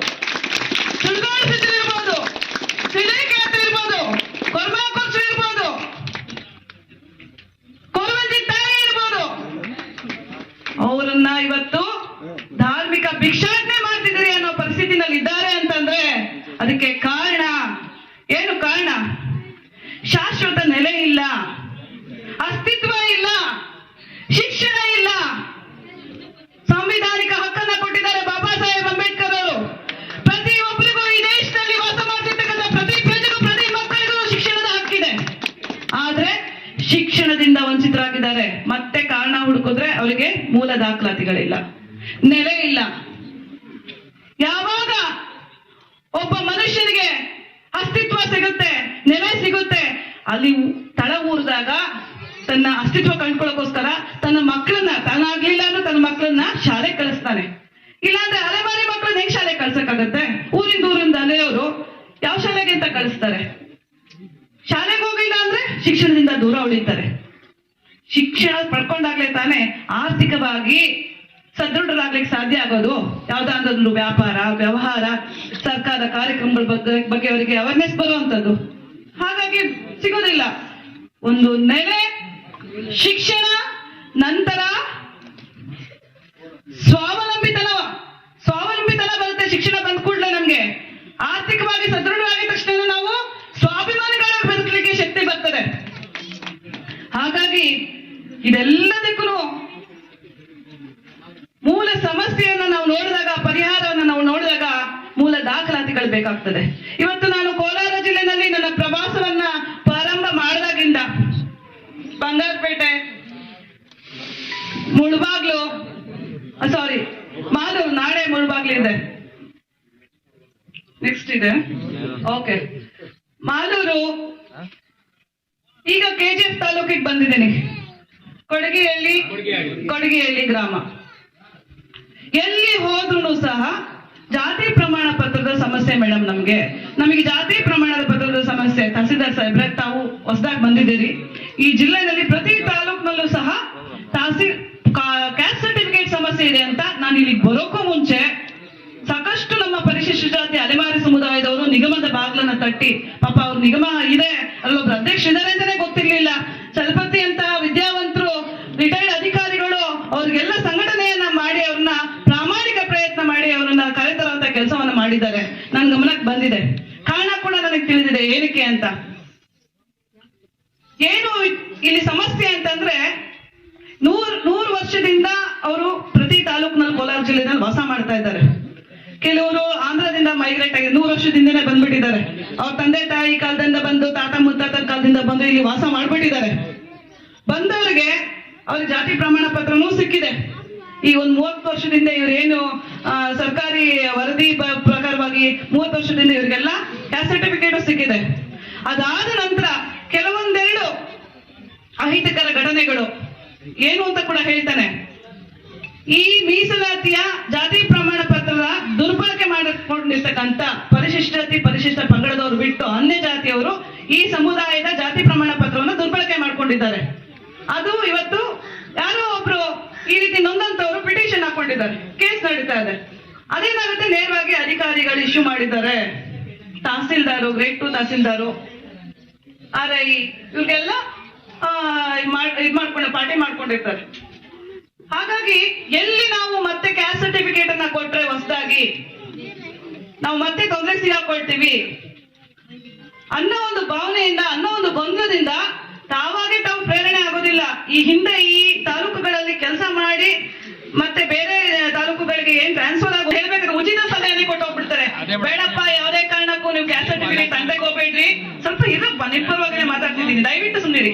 ಸುಳ್ಗಾಡ ಸಿದ್ಧರು ಇರ್ಬೋದು ಸಿಲೇಕಾತ ಇರ್ಬೋದು ಕೊರ್ಮಾಕೊರ್ಸು ಇರ್ಬೋದು ಕೊರವಂಜಿ ತಾಯಿ ಇರ್ಬೋದು ಅವರನ್ನ ಇವತ್ತು ಧಾರ್ಮಿಕ ಭಿಕ್ಷಾಟನೆ ಮಾಡ್ತಿದ್ದೀರಿ ಅನ್ನೋ ಪರಿಸ್ಥಿತಿನಲ್ಲಿ ಇದ್ದಾರೆ ಅಂತಂದ್ರೆ ಅದಕ್ಕೆ ಕಾರಣ ಏನು ಕಾರಣ ಶಾಶ್ವತ ನೆಲೆ ಇಲ್ಲ. ಅಸ್ತಿತ್ವ ಇಲ್ಲ. ಶಿಕ್ಷಣ ಇಲ್ಲ. ಸಂವಿಧಾನಿಕ ಹಕ್ಕನ್ನ ಕೊಟ್ಟಿದ್ದಾರೆ ಬಾಬಾ ಸಾಹೇಬ್ ಅಂಬೇಡ್ಕರ್ ಅವರು. ಪ್ರತಿಯೊಬ್ಬರಿಗೂ ಈ ದೇಶದಲ್ಲಿ ವಾಸ ಮಾಡ್ತಿರ್ತಕ್ಕಂಥ ಪ್ರತಿ ಪ್ರಜೆಗೂ, ಪ್ರತಿ ಮಕ್ಕಳಿಗೂ ಶಿಕ್ಷಣದ ಹಕ್ಕಿದೆ. ಆದ್ರೆ ಶಿಕ್ಷಣದಿಂದ ವಂಚಿತರಾಗಿದ್ದಾರೆ. ಮತ್ತೆ ಕಾರಣ ಹುಡುಕಿದ್ರೆ ಅವರಿಗೆ ಮೂಲ ದಾಖಲಾತಿಗಳಿಲ್ಲ. ನೆಲೆ ಇಲ್ಲ. ಯಾವಾಗ ಒಬ್ಬ ಮನುಷ್ಯನಿಗೆ ಅಸ್ತಿತ್ವ ಸಿಗುತ್ತೆ, ನೆಲೆ ಸಿಗುತ್ತೆ ಅಲ್ಲಿ ತಳ ಊರಿದಾಗ ತನ್ನ ಅಸ್ತಿತ್ವ ಕಂಡ್ಕೊಳ್ಳೋಕೋಸ್ಕರ ತನ್ನ ಮಕ್ಕಳನ್ನ ತಾನಾಗ್ಲಿಲ್ಲ ಅಂದ್ರೆ ತನ್ನ ಮಕ್ಕಳನ್ನ ಶಾಲೆಗೆ ಕಳಿಸ್ತಾನೆ. ಇಲ್ಲಾಂದ್ರೆ ಅಲೆಮಾರಿ ಮಕ್ಕಳನ್ನ ಹೆಂಗ್ ಶಾಲೆಗೆ ಕಳ್ಸಕ್ಕಾಗತ್ತೆ? ಊರಿಂದ ಊರಿಂದ ಅಲೆಯವರು ಯಾವ ಶಾಲೆಗೆ ಅಂತ ಕಳಿಸ್ತಾರೆ? ಶಾಲೆಗೆ ಹೋಗಿಲ್ಲ ಅಂದ್ರೆ ಶಿಕ್ಷಣದಿಂದ ದೂರ ಉಳಿತಾರೆ. ಶಿಕ್ಷಣ ಪಡ್ಕೊಂಡಾಗ್ಲೇ ತಾನೇ ಆರ್ಥಿಕವಾಗಿ ಸದೃಢರಾಗ್ಲಿಕ್ಕೆ ಸಾಧ್ಯ ಆಗೋದು. ಯಾವ್ದಾದ್ರೂ ವ್ಯಾಪಾರ, ವ್ಯವಹಾರ ಸರ್ಕಾರ ಕಾರ್ಯಕ್ರಮಗಳ ಬಗ್ಗೆ ಬಗ್ಗೆ ಅವರಿಗೆ ಅವೇರ್ನೆಸ್ ಬರುವಂತದ್ದು ಹಾಗಾಗಿ ಸಿಗೋದಿಲ್ಲ. ಒಂದು ನೆಲೆ ಶಿಕ್ಷಣ, ನಂತರ ಸ್ವಾವಲಂಬಿತನ ಸ್ವಾವಲಂಬಿತನ ಬರುತ್ತೆ ಶಿಕ್ಷಣ ಬಂದ ಕೂಡಲೇ ನಮ್ಗೆ. ಆರ್ಥಿಕವಾಗಿ ಸದೃಢವಾಗಿದ ತಕ್ಷಣ ನಾವು ಸ್ವಾಭಿಮಾನಿಗಳ ಬದುಕಲಿಕ್ಕೆ ಶಕ್ತಿ ಬರ್ತದೆ. ಹಾಗಾಗಿ ಇದೆಲ್ಲದಕ್ಕೂ ಮೂಲ ಸಮಸ್ಯೆಯನ್ನ ನಾವು ನೋಡಿದಾಗ, ಪರಿಹಾರವನ್ನು ನಾವು ನೋಡಿದಾಗ ಮೂಲ ದಾಖಲಾತಿಗಳು ಬೇಕಾಗ್ತದೆ. ಇವತ್ತು ನಾನು ಕೋಲಾರ ಜಿಲ್ಲೆನಲ್ಲಿ ನನ್ನ ಪ್ರವಾಸವನ್ನ ಪ್ರಾರಂಭ ಮಾಡಿದಾಗಿಂದ ಬಂಗಾರಪೇಟೆ. ಮುಳ್ಬಾಗ್ಲು ಸಾರಿ ಮಾಲೂರು ನಾಳೆ ಮುಳ್ಬಾಗ್ಲಿದೆ ನೆಕ್ಸ್ಟ್ ಇದೆ. ಓಕೆ ಮಾಲೂರು ಈಗ ಕೆಜಿಎಫ್ ತಾಲೂಕಿಗೆ ಬಂದಿದ್ದೀನಿ. ಕೊಡಗಿಯಲ್ಲಿ ಕೊಡಗಿಯಲ್ಲಿ ಗ್ರಾಮ. ಎಲ್ಲಿ ಹೋದ್ರು ಸಹ ಜಾತಿ ಪ್ರಮಾಣ ಪತ್ರದ ಸಮಸ್ಯೆ ಮೇಡಮ್ ನಮ್ಗೆ. ನಮಗೆ ಜಾತಿ ಪ್ರಮಾಣದ ಪತ್ರದ ಸಮಸ್ಯೆ, ತಹಸೀಲ್ದಾರ್ ಸಾಹೇಬ್ರೆ, ತಾವು ಹೊಸದಾಗಿ ಬಂದಿದ್ದೀರಿ. ಈ ಜಿಲ್ಲೆಯಲ್ಲಿ ಪ್ರತಿ ತಾಲೂಕಿನಲ್ಲೂ ಸಹ ತಹಸೀಲ್ ಕ್ಯಾಸ್ಟ್ ಸರ್ಟಿಫಿಕೇಟ್ ಸಮಸ್ಯೆ ಇದೆ ಅಂತ ನಾನು ಇಲ್ಲಿಗೆ ಬರೋಕ್ಕೂ ಮುಂಚೆ ಸಾಕಷ್ಟು ನಮ್ಮ ಪರಿಶಿಷ್ಟ ಜಾತಿ ಅಲೆಮಾರಿ ಸಮುದಾಯದವರು ನಿಗಮದ ಬಾಗ್ಲನ್ನ ತಟ್ಟಿ, ಪಾಪ ಅವ್ರ ನಿಗಮ ಇದೆ, ಅಲ್ಲೊಬ್ರು ಅಧ್ಯಕ್ಷ ಇದಾರೆ ಅಂತಾನೆ ಗೊತ್ತಿರ್ಲಿಲ್ಲ. ಚಲಪತಿ ಅಂತ ವಿದ್ಯಾವಂತರು ರಿಟೈರ್ಡ್ ಅಧಿಕಾರಿಗಳು, ಅವ್ರಿಗೆಲ್ಲ ಸಂಘಟನೆಯನ್ನ ಮಾಡಿ ಅವ್ರನ್ನ ಪ್ರಾಮಾಣಿಕ ಪ್ರಯತ್ನ ಮಾಡಿ ಅವರನ್ನ ಕರೆತರುವಂತ ಕೆಲಸವನ್ನ ಮಾಡಿದ್ದಾರೆ. ನನ್ ಗಮನಕ್ಕೆ ಬಂದಿದೆ. ಕಾರಣ ಕೂಡ ನನಗೆ ತಿಳಿದಿದೆ. ಏನಕ್ಕೆ ಅಂತ? ಏನು ಇಲ್ಲಿ ಸಮಸ್ಯೆ ಅಂತಂದ್ರೆ, ನೂರ್, ನೂರು ವರ್ಷದಿಂದ ಅವರು ಪ್ರತಿ ತಾಲೂಕಿನಲ್ಲಿ ಕೋಲಾರ ಜಿಲ್ಲೆನಲ್ಲಿ ವಾಸ ಮಾಡ್ತಾ ಇದ್ದಾರೆ. ಕೆಲವರು ಆಂಧ್ರದಿಂದ ಮೈಗ್ರೇಟ್ ಆಗಿ ನೂರು ವರ್ಷದಿಂದನೇ ಬಂದ್ಬಿಟ್ಟಿದ್ದಾರೆ. ಅವ್ರ ತಂದೆ ತಾಯಿ ಕಾಲದಿಂದ ಬಂದು, ತಾತ ಮುತ್ತಾತ ಕಾಲದಿಂದ ಬಂದು ಇಲ್ಲಿ ವಾಸ ಮಾಡ್ಬಿಟ್ಟಿದ್ದಾರೆ. ಬಂದವರಿಗೆ ಅವ್ರ ಜಾತಿ ಪ್ರಮಾಣ ಪತ್ರನೂ ಸಿಕ್ಕಿದೆ. ಈ ಒಂದ್ ಮೂವತ್ತು ವರ್ಷದಿಂದ ಇವ್ರೇನು ಸರ್ಕಾರಿ ವರದಿ ಪ್ರಕಾರವಾಗಿ ಮೂವತ್ತು ವರ್ಷದಿಂದ ಇವ್ರಿಗೆಲ್ಲ ಸರ್ಟಿಫಿಕೇಟ್ ಸಿಕ್ಕಿದೆ. ಅದಾದ ನಂತರ ಕೆಲವೊಂದೆರಡು ಅಹಿತಕರ ಘಟನೆಗಳು. ಏನು ಅಂತ ಕೂಡ ಹೇಳ್ತಾನೆ. ಈ ಮೀಸಲಾತಿಯ ಜಾತಿ ಪ್ರಮಾಣ ಪತ್ರದ ದುರ್ಬಳಕೆ ಮಾಡಿಕೊಂಡಿರ್ತಕ್ಕಂಥ ಪರಿಶಿಷ್ಟ ಜಾತಿ ಪರಿಶಿಷ್ಟ ಪಂಗಡದವರು ಬಿಟ್ಟು ಅನ್ಯ ಜಾತಿಯವರು ಈ ಸಮುದಾಯದ ಜಾತಿ ಪ್ರಮಾಣ ಪತ್ರವನ್ನು ದುರ್ಬಳಕೆ ಮಾಡ್ಕೊಂಡಿದ್ದಾರೆ. ಅದು ಇವತ್ತು ಯಾರೋ ಒಬ್ರು ಈ ರೀತಿ ನೊಂದಂತವರು ಹಾಕೊಂಡಿದ್ದಾರೆ ಕೇಸ್ ನಡೀತಾ ಇದೆ. ಅದೇನಾಗುತ್ತೆ? ನೇರವಾಗಿ ಅಧಿಕಾರಿಗಳು ಇಶ್ಯೂ ಮಾಡಿದ್ದಾರೆ. Tahsildar grade two tahsildar R I ಇವ್ರಿಗೆಲ್ಲ ಇದು ಮಾಡ್ಕೊಂಡು, ಪಾರ್ಟಿ ಮಾಡ್ಕೊಂಡಿರ್ತಾರೆ. ಹಾಗಾಗಿ ಎಲ್ಲಿ ನಾವು ಮತ್ತೆ ಕ್ಯಾಸ್ಟ್ ಸರ್ಟಿಫಿಕೇಟ್ ಅನ್ನ ಕೊಟ್ರೆ ಹೊಸದಾಗಿ? ನಾವು ಮತ್ತೆ ತೊಂದರೆ ಸಿಗಾಕೊಳ್ತೀವಿ ಅನ್ನೋ ಒಂದು ಭಾವನೆಯಿಂದ, ಅನ್ನೋ ಒಂದು ಗೊಂದಲದಿಂದ ತಾವಾಗೆ ತಾವು ಪ್ರೇರಣೆ ಆಗೋದಿಲ್ಲ. ಈ ಹಿಂದೆ ಈ ತಾಲೂಕುಗಳಲ್ಲಿ ಕೆಲಸ ಮಾಡಿ ಮತ್ತೆ ಬೇರೆ ತಾಲೂಕುಗಳಿಗೆ ಏನ್ ಟ್ರಾನ್ಸ್ಫರ್ ಆಗೋ ಹೇಳ್ಬೇಕಾದ್ರೆ ಉಚಿತ ಸಲಹೆನೆ ಕೊಟ್ಟು ಹೋಗ್ಬಿಡ್ತಾರೆ ಬೇಡಪ್ಪ ಯಾವುದೇ ಕಾರಣಕ್ಕೂ ನೀವು ಕ್ಯಾಸ್ಟ್ ಸರ್ಟಿಫಿಕೇಟ್ ತಂಟೆಗೆ ಹೋಗ್ಬೇಡ್ರಿ. ಸ್ವಲ್ಪ ಇರಪ್ಪ ನಿರ್ಭರವಾಗಿ ಮಾತಾಡ್ತಿದ್ದೀನಿ. ದಯವಿಟ್ಟು ಸುಂದಿರಿ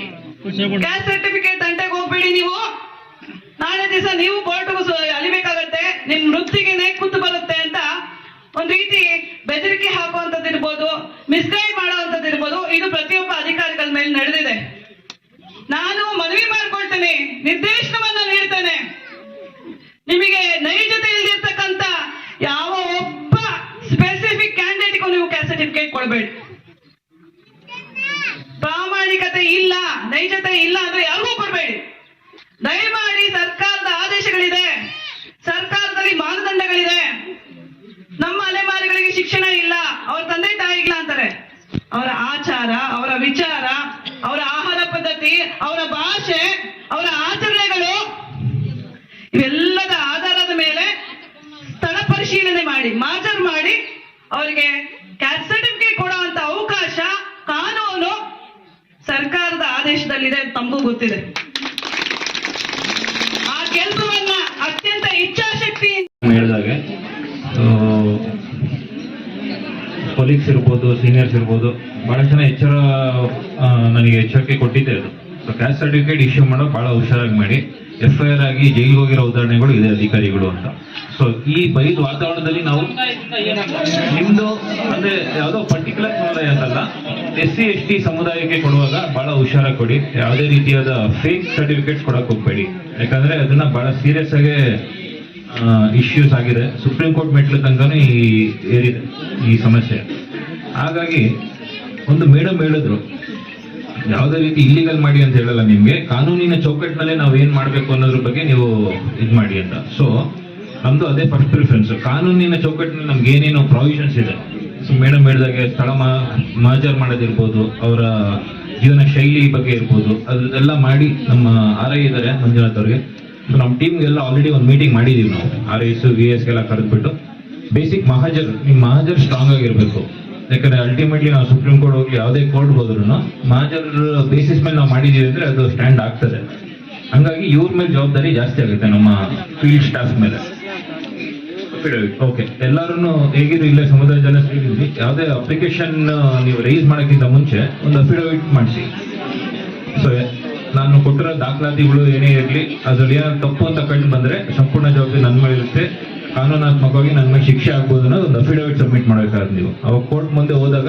ಕ್ಯಾಸ್ಟ್ ಸರ್ಟಿಫಿಕೇಟ್ ತಂಟೆಗೆ ಹೋಗ್ಬೇಡಿ ನೀವು. ನಾಳೆ ದಿವಸ ನೀವು ಕೋರ್ಟ್ಗೂ ಅಲಿಬೇಕಾಗತ್ತೆ ನಿಮ್ ವೃತ್ತಿಗೆನೆ ಕುತ್ತು ಬರುತ್ತೆ ಅಂತ ಒಂದ್ ರೀತಿ ಬೆದರಿಕೆ ಹಾಕುವಂತದ್ದು ಇರ್ಬೋದು ಮಿಸ್ಗೈಡ್ ಮಾಡುವಂತದ್ದು ಇರ್ಬೋದು. ಇದು ಪ್ರತಿಯೊಬ್ಬ ಅಧಿಕಾರಿಗಳ ಮೇಲೆ ನಡೆದಿದೆ. ನಾನು ಮನವಿ ಮಾಡ್ಕೊಳ್ತೇನೆ ನಿರ್ದೇಶನವನ್ನ ನೀಡ್ತೇನೆ ನಿಮಗೆ ನೈಜತೆ ಇಲ್ದಿರ್ತಕ್ಕಂತ ಯಾವ ಒಬ್ಬ ಸ್ಪೆಸಿಫಿಕ್ ಕ್ಯಾಂಡಿಡೇಟ್ಗೂ ನೀವು ಕ್ಯಾಸ್ಟ್ ಸರ್ಟಿಫಿಕೇಟ್ ಕೊಡಬೇಡಿ ಪ್ರಾಮಾಣಿಕತೆ ಇಲ್ಲ ನೈಜತೆ ಇಲ್ಲ ಅಂದ್ರೆ ಯಾರಿಗೂ ಕೊಡಬೇಡಿ ದಯಮಾಡಿ ಸರ್ಕಾರದ ಆದೇಶಗಳಿದೆ ಸರ್ಕಾರದಲ್ಲಿ ಮಾನದಂಡಗಳಿದೆ ನಮ್ಮ ಅಲೆಮಾರಿಗಳಿಗೆ ಶಿಕ್ಷಣ ಇಲ್ಲ ಅವ್ರ ತಂದೆ ತಾಯಿ ಇಲ್ಲ ಅಂತಾರೆ ಅವರ ಆಚಾರ ಅವರ ವಿಚಾರ ಅವರ ಆಹಾರ ಪದ್ಧತಿ ಅವರ ಭಾಷೆ ಅವರ ಆಚರಣೆಗಳು ಇವೆಲ್ಲದ ಆಧಾರದ ಮೇಲೆ ಸ್ಥಳ ಪರಿಶೀಲನೆ ಮಾಡಿ, ಮಾಜರ್ ಮಾಡಿ, ಅವರಿಗೆ ಕ್ಯಾಸ್ಟ್ ಸರ್ಟಿಫಿಕೇಟ್ ಕೊಡುವಂತ ಅವಕಾಶ, ಕಾನೂನು ಸರ್ಕಾರದ ಆದೇಶದಲ್ಲಿದೆ ಅಂತ ತಮಗೂ ಗೊತ್ತಿದೆ. ಆ ಕೆಲಸವನ್ನ ಅತ್ಯಂತ ಇಚ್ಛಾಶಕ್ತಿ ಹೇಳಿದಾಗ ಕೊಲೀಗ್ಸ್ ಇರ್ಬೋದು, ಸೀನಿಯರ್ಸ್ ಇರ್ಬೋದು ಬಹಳ ಜನ ಎಚ್ಚರ ನನಗೆ ಎಚ್ಚರಿಕೆ ಕೊಟ್ಟಿದ್ದೆ ಅದು. ಕ್ಯಾಸ್ಟ್ ಸರ್ಟಿಫಿಕೇಟ್ ಇಶ್ಯೂ ಮಾಡೋ ಬಹಳ ಹುಷಾರಾಗಿ ಮಾಡಿ. ಎಫ್ ಐ ಆರ್ ಆಗಿ ಜೈಲಿಗೆ ಹೋಗಿರೋ ಉದಾಹರಣೆಗಳು ಇದೆ ಅಧಿಕಾರಿಗಳು ಅಂತ. ಸೊ ಈ ಬೈದ್ ವಾತಾವರಣದಲ್ಲಿ ನಾವು ನಿಮ್ದು ಅಂದ್ರೆ ಯಾವುದೋ ಪರ್ಟಿಕ್ಯುಲರ್ ಸಮುದಾಯ ಅಂತಲ್ಲ, ಎಸ್ ಸಿ, ಎಸ್ ಟಿ ಸಮುದಾಯಕ್ಕೆ ಕೊಡುವಾಗ ಬಹಳ ಹುಷಾರಾಗಿ ಕೊಡಿ. ಯಾವುದೇ ರೀತಿಯಾದ ಫೇಕ್ ಸರ್ಟಿಫಿಕೇಟ್ಸ್ ಕೊಡಕ್ ಹೋಗ್ಬೇಡಿ. ಯಾಕಂದ್ರೆ ಅದನ್ನ ಬಹಳ ಸೀರಿಯಸ್ ಆಗಿ ಇಶ್ಯೂಸ್ ಆಗಿದೆ. ಸುಪ್ರೀಂ ಕೋರ್ಟ್ ಮೆಟ್ಲು ತನಕನೂ ಈ, ಏರಿದೆ, ಈ ಸಮಸ್ಯೆ. ಹಾಗಾಗಿ, ಒಂದು ಮೇಡಮ್ ಹೇಳಿದ್ರು ಯಾವುದೇ ರೀತಿ ಇಲ್ಲಿಗಲ್ ಮಾಡಿ ಅಂತ ಹೇಳಲ್ಲ ನಿಮ್ಗೆ. ಕಾನೂನಿನ ಚೌಕಟ್ಟಿನಲ್ಲೇ ನಾವು ಏನ್ ಮಾಡ್ಬೇಕು ಅನ್ನೋದ್ರ ಬಗ್ಗೆ ನೀವು ಇದ್ ಮಾಡಿ ಅಂತ. ಸೊ ನಮ್ದು ಅದೇ ಫಸ್ಟ್ ಪ್ರಿಫರೆನ್ಸ್ ಕಾನೂನಿನ ಚೌಕಟ್ಟಿನಲ್ಲಿ ನಮ್ಗೆ ಏನೇನು ಪ್ರಾವಿಷನ್ಸ್ ಇದೆ. ಸೊ ಮೇಡಮ್ ಹೇಳಿದಾಗೆ ಸ್ಥಳ ಮಾಜರ್ ಮಾಡೋದಿರ್ಬೋದು, ಅವರ ಜೀವನ ಶೈಲಿ ಬಗ್ಗೆ ಇರ್ಬೋದು, ಅದೆಲ್ಲ ಮಾಡಿ ನಮ್ಮ ಆರ್ ಐ ಇದಾರೆ, ಮಂಜುನಾಥ್ ಅವ್ರಿಗೆ. ಸೊ ನಮ್ಮ ಟೀಮ್ಗೆಲ್ಲ ಆಲ್ರೆಡಿ ಒಂದು ಮೀಟಿಂಗ್ ಮಾಡಿದ್ದೀವಿ ನಾವು. ಆರ್ ಐಸ್ ವಿ ಎಸ್ಗೆಲ್ಲ ಕರೆದ್ಬಿಟ್ಟು. ಬೇಸಿಕ್ ಮಹಾಜರ್ ನಿಮ್ಮ ಮಹಾಜರ್ ಸ್ಟ್ರಾಂಗ್ ಆಗಿರ್ಬೇಕು. ಯಾಕಂದ್ರೆ ಅಲ್ಟಿಮೇಟ್ಲಿ ನಾವು ಸುಪ್ರೀಂ ಕೋರ್ಟ್ ಹೋಗಿ ಯಾವುದೇ ಕೋರ್ಟ್ ಹೋದ್ರು ಮಾಜರ್ ಬೇಸಿಸ್ ಮೇಲೆ ನಾವು ಮಾಡಿದ್ದೀವಿ ಅಂದ್ರೆ ಅದು ಸ್ಟ್ಯಾಂಡ್ ಆಗ್ತದೆ. ಹಂಗಾಗಿ ಇವ್ರ ಮೇಲೆ ಜವಾಬ್ದಾರಿ ಜಾಸ್ತಿ ಆಗುತ್ತೆ ನಮ್ಮ ಫೀಲ್ಡ್ ಸ್ಟಾಫ್ ಮೇಲೆ. ಓಕೆ ಎಲ್ಲರೂ ಹೇಗಿದ್ರು ಇಲ್ಲೇ ಸಮುದಾಯ ಜನ ಸೇರಿದ್ವಿ. ಯಾವುದೇ ಅಪ್ಲಿಕೇಶನ್ ನೀವು ರೈಸ್ ಮಾಡೋಕ್ಕಿಂತ ಮುಂಚೆ ಒಂದು ಅಫಿಡವಿಟ್ ಮಾಡಿಸಿ. ಸೊ ನಾನು ಕೊಟ್ಟಿರೋ ದಾಖಲಾತಿಗಳು ಏನೇ ಇರಲಿ ಅದ್ರಲ್ಲಿ ಏನಾದ್ರು ತಪ್ಪು ಅಂತ ಕಂಡು ಬಂದರೆ ಸಂಪೂರ್ಣ ಜವಾಬ್ದಾರಿ ನನ್ನ ಮೇಲೆ ಇರುತ್ತೆ ಕಾನೂನಾತ್ಮಕವಾಗಿ ನನ್ನ ಶಿಕ್ಷೆ ಆಗ್ಬೋದು ಅನ್ನೋದು ಒಂದು ಅಫಿಡವಿಟ್ ಸಬ್ಮಿಟ್ ಮಾಡಬೇಕಾದ್ರೆ ನೀವು. ಅವಾಗ ಕೋರ್ಟ್ ಮುಂದೆ ಹೋದಾಗ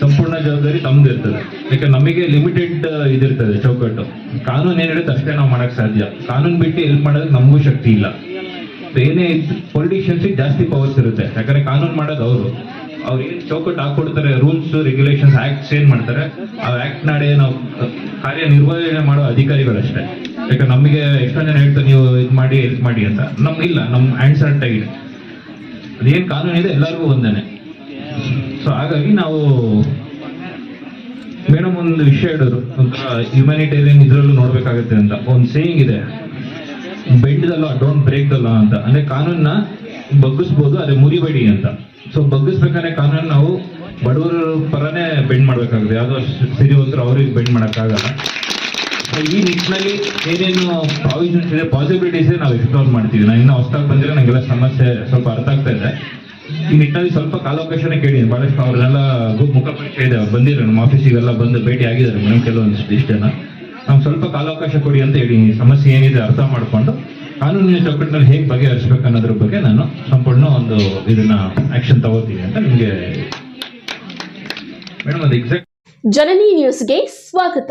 ಸಂಪೂರ್ಣ ಜವಾಬ್ದಾರಿ ತಮ್ದು ಇರ್ತದೆ. ಯಾಕೆ, ನಮಗೆ ಲಿಮಿಟೆಡ್ ಇದಿರ್ತದೆ ಚೌಕಟ್ಟು. ಕಾನೂನು ಏನು ಹೇಳುತ್ತೆ ಅಷ್ಟೇ ನಾವು ಮಾಡಕ್ ಸಾಧ್ಯ. ಕಾನೂನು ಬಿಟ್ಟು ಹೆಲ್ಪ್ ಮಾಡೋದಕ್ಕೆ ನಮಗೂ ಶಕ್ತಿ ಇಲ್ಲ. ಏನೇ ಪೊಲಿಟಿಷಿಯನ್ಸ್ ಜಾಸ್ತಿ ಪವರ್ಸ್ ಇರುತ್ತೆ. ಯಾಕಂದ್ರೆ ಕಾನೂನು ಮಾಡೋದು ಅವರು. ಅವ್ರು ಏನ್ ಚೌಕಟ್ಟು ಹಾಕ್ಕೊಡ್ತಾರೆ ರೂಲ್ಸ್ ರೆಗ್ಯುಲೇಷನ್ಸ್ ಆಕ್ಟ್ಸ್ ಏನ್ ಮಾಡ್ತಾರೆ, ಆ ಆಕ್ಟ್ ನಾಡೆ ನಾವು ಕಾರ್ಯನಿರ್ವಹಣೆ ಮಾಡೋ ಅಧಿಕಾರಿಗಳಷ್ಟೇ. ಯಾಕಂದ್ರೆ ನಮಗೆ ಎಷ್ಟೊಂದು ಜನ ಹೇಳ್ತಾರೆ, ನೀವು ಇದು ಮಾಡಿ ಇದು ಮಾಡಿ ಅಂತ. ನಮ್ಗಿಲ್ಲ ನಮ್ಮ ಆನ್ಸರ್ ಆಗಿದೆ ಅದೇನು ಕಾನೂನು ಇದೆ, ಎಲ್ಲರಿಗೂ ಒಂದೇನೆ. ಸೊ ಹಾಗಾಗಿ ನಾವು ಮೇಡಮ್ ಒಂದು ವಿಷಯ ಹೇಳಿದ್ರು ಒಂಥರ ಹ್ಯುಮ್ಯಾನಿಟೇರಿಯನ್ ಇದರಲ್ಲೂ ನೋಡ್ಬೇಕಾಗತ್ತೆ ಅಂತ. ಒಂದು ಸೇಯಿಂಗ್ ಇದೆ. ಬೆಂಡ್ದಲ್ಲ ಡೋಂಟ್ ಬ್ರೇಕ್ ದಲ್ಲ ಅಂತ. ಅಂದ್ರೆ ಕಾನೂನ್ನ ಬಗ್ಗಿಸ್ಬೋದು, ಅದೇ ಮುರಿಬೇಡಿ ಅಂತ. ಸೊ ಬಗ್ಗಿಸ್ಬೇಕಾದ್ರೆ ಕಾನೂನು ನಾವು ಬಡವರ ಪರನೇ ಬೆಂಡ್ ಮಾಡ್ಬೇಕಾಗುತ್ತೆ. ಯಾವ್ದೋ ಸಿರಿವಂತರು ಅವ್ರಿಗೆ ಬೆಂಡ್ ಮಾಡೋಕ್ಕಾಗಲ್ಲ. ಈ ನಿಟ್ಟಿನಲ್ಲಿ ಏನೇನು ಪ್ರಾವಿಷನ್ಸ್ ಇದೆ ಪಾಸಿಬಿಲಿಟೀಸ್ ನಾವು ಎಕ್ಸ್ಪ್ಲೋರ್ ಮಾಡ್ತೀವಿ. ನಾನು ಇನ್ನೂ ಹೊಸ್ದಾಗಿ ಬಂದಿರೋ ನನಗೆಲ್ಲ ಸಮಸ್ಯೆ ಸ್ವಲ್ಪ ಅರ್ಥ ಆಗ್ತಾ ಇದೆ. ಈ ನಿಟ್ಟಿನಲ್ಲಿ ಸ್ವಲ್ಪ ಕಾಲಾವಕಾಶನೇ ಕೇಳಿ, ಬಹಳಷ್ಟು ಅವ್ರನ್ನೆಲ್ಲ ಗ್ರೂಪ್ ಮುಖ ಪರಿಚಯ ಇದೆ, ಅವ್ರು ಬಂದಿರೋ ನಮ್ಮ ಆಫೀಸಿಗೆಲ್ಲ ಬಂದು ಭೇಟಿ ಆಗಿದ್ದಾರೆ ಮೇಡಮ್ ಕೆಲವೊಂದಿಷ್ಟು ಇಷ್ಟೇನ ನಾವು ಸ್ವಲ್ಪ ಕಾಲಾವಕಾಶ ಕೊಡಿ ಅಂತ ಹೇಳಿ ಸಮಸ್ಯೆ ಏನಿದೆ ಅರ್ಥ ಮಾಡ್ಕೊಂಡು, ಕಾನೂನಿನ ಚೌಕಟ್ಟಿನಲ್ಲಿ ಹೇಗೆ ಬಗೆಹರಿಸ್ಬೇಕು ಅನ್ನೋದ್ರ ಬಗ್ಗೆ ನಾನು ಸಂಪೂರ್ಣ ಒಂದು ಇದನ್ನ ಆಕ್ಷನ್ ತಗೋತೀನಿ ಅಂತ ನಿಮಗೆ ಮೇಡಮ್ ಅದು ಎಕ್ಸಾಕ್ಟ್ ಜನನಿ ನ್ಯೂಸ್ಗೆ ಸ್ವಾಗತ.